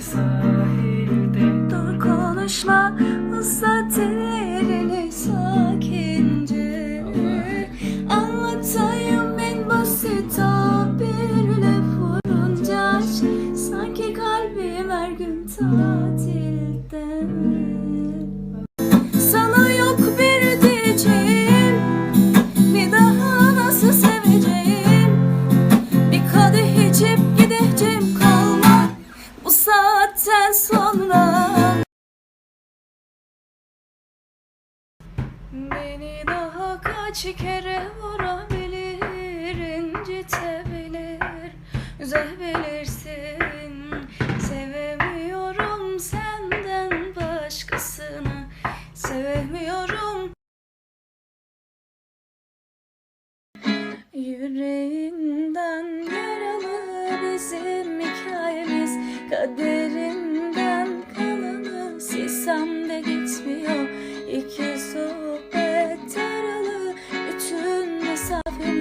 sahilde Dur konuşma ıslat ellerini sakince. Anlatayım en basit tabirle vurunca Sanki kalbim her gün tatilde. Sana yok bir diyeceğim Bir daha nasıl seveceğim? Bir kadeh içip Beni daha kaç kere vurabilir, incitebilir, üzebilirsin. Sevemiyorum senden başkasını, sevemiyorum. Yüreğinden yaralı bizim hikayemiz, kaderin of him.